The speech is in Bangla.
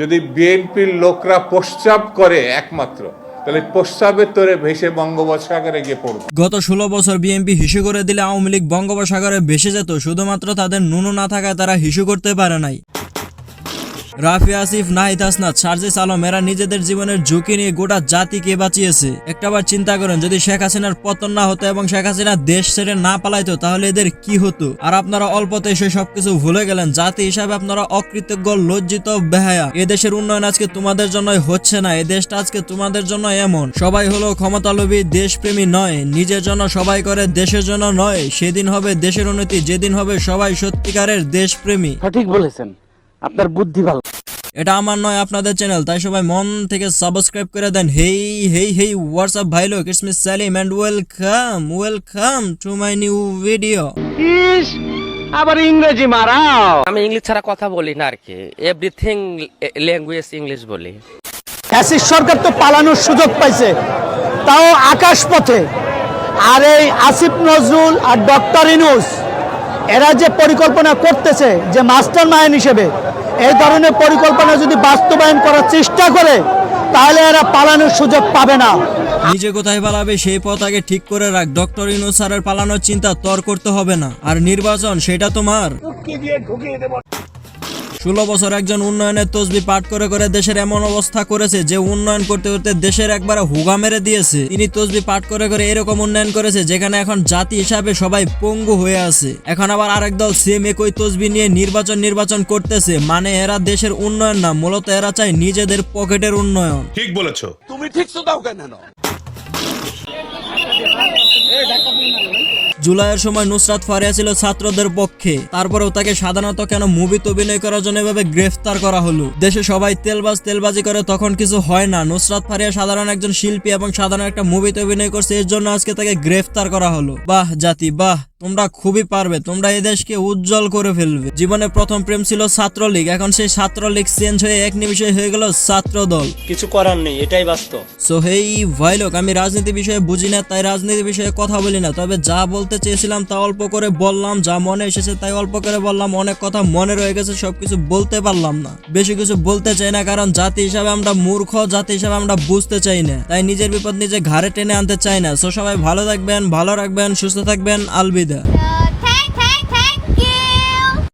যদি বিএনপির লোকরা প্রস্তাব করে একমাত্র, তাহলে প্রস্রাবের তোরে ভেসে বঙ্গোপসাগরে গিয়ে পড়বে। গত ষোলো বছর বিএনপি হিসু করে দিলে আওয়ামী লীগ বঙ্গোপসাগরে ভেসে যেত, শুধুমাত্র তাদের নুনো না থাকায় তারা হিসু করতে পারে নাই। রাফি আসিফ, নাহিদ হাসনাত সার্জিস আলম, এরা নিজেদের জীবনের ঝুঁকি নিয়ে গোটা জাতিকে বাঁচিয়েছে। একটাবার চিন্তা করেন, যদি শেখ হাসিনার পতন না হতো এবং শেখ হাসিনা দেশ ছেড়ে না পালাইতো, তাহলে এদের কি হতো? আর আপনারা অল্পতে এসে সবকিছু ভুলে গেলেন, জাতি হিসাবে আপনারা অকৃতজ্ঞ, লজ্জিত, বেহায়া। এদেশের উন্নয়ন আজকে তোমাদের জন্যই হচ্ছে না এই দেশটা আজকে তোমাদের জন্য এমন। সবাই হলো ক্ষমতালোভী, দেশপ্রেমী নয়, নিজের জন্য সবাই করে, দেশের জন্য নয়, সেদিন হবে দেশের উন্নতি, যেদিন হবে সবাই সত্যিকারের দেশপ্রেমী। সঠিক বলেছেন। আপনার বুদ্ধি ভালো। এটা আমার নয় আপনাদের চ্যানেল তাই সবাই মন থেকে সাবস্ক্রাইব করে দেন। হেই হেই হেই হোয়াটসঅ্যাপ ভাই লোক? It's me Salim and welcome welcome to my new video ইস আবার ইংরেজি মারাও। আমি ইংলিশ ছাড়া কথা বলি না আর কি এভরিথিং ল্যাঙ্গুয়েজ ইংলিশ বলি। ফ্যাসিস্ট সরকার তো পালানোর সুযোগ পাইছে তাও আকাশ পথে আর এই আসিফ নজরুল আর ডক্টর ইনুস এরা যে পরিকল্পনা করতেছে যে মাস্টার মাইন্ড হিসেবে এই ধরনের পরিকল্পনা যদি বাস্তবায়ন করার চেষ্টা করে তাহলে এরা পালানোর সুযোগ পাবে না। নিজে কোথায় পালাবে সেই পথ আগে ঠিক করে রাখ। ডক্টর ইনু স্যারের পালানোর চিন্তা তর করতে হবে না। আর নির্বাচন সেটা তোমার। ষোলো বছর একজন উন্নয়নের তসবি পাঠ করে করে দেশের এমন অবস্থা করেছে যে উন্নয়ন করতে করতে দেশের একবারে হুগা মেরে দিয়েছে। তিনি তসবি পাঠ করে করে এরকম উন্নয়ন করেছে যেখানে এখন জাতি হিসাবে সবাই পঙ্গু হয়ে আছে। এখন আবার আরেক দল সেম একই তসবি নিয়ে নির্বাচন নির্বাচন করতেছে মানে এরা দেশের উন্নয়ন না মূলত এরা চায় নিজেদের পকেটের উন্নয়ন। ঠিক বলেছ। জুলাইয়ের সময় নুসরাত ফারিয়া ছিল ছাত্রদের পক্ষে। তারপরেও তাকে সাধারণত কেন মুভিতে অভিনয় করার জন্য এভাবে গ্রেফতার করা হলো? দেশে সবাই তেলবাজ তেলবাজি করে, তখন কিছু হয় না। নুসরাত ফারিয়া সাধারণ একজন শিল্পী এবং সাধারণ একটা মুভিতে অভিনয় করছে, এর জন্য আজকে তাকে গ্রেফতার করা হলো। বাহ, জাতি, বাহ। তোমরা খুবই পারবে তোমরা এই দেশকে উজ্জ্বল করে ফেলবে। জীবনে প্রথম প্রেম ছিল ছাত্রলীগ এখন সেই ছাত্রলীগ চেঞ্জ হয়ে এক নিমিষে হয়ে গেল ছাত্র দল কিছু করার নেই এটাই বাস্তব। সো হেই ভাইলোক আমি রাজনীতি বিষয়ে বুঝি না তাই রাজনীতি বিষয়ে কথা বলি না তবে যা বলতে চেয়েছিলাম তা অল্প করে বললাম যা মনে এসেছে তাই অল্প করে বললাম অনেক কথা মনে রয়ে গেছে সবকিছু বলতে পারলাম না। বেশি কিছু বলতে চাই না কারণ জাতি হিসাবে আমরা মূর্খ জাতি হিসাবে আমরা বুঝতে চাই না তাই নিজের বিপদ নিজে ঘাড়ে টেনে আনতে চাই না। সো সবাই ভালো থাকবেন ভালো রাখবেন সুস্থ থাকবেন আলবিদা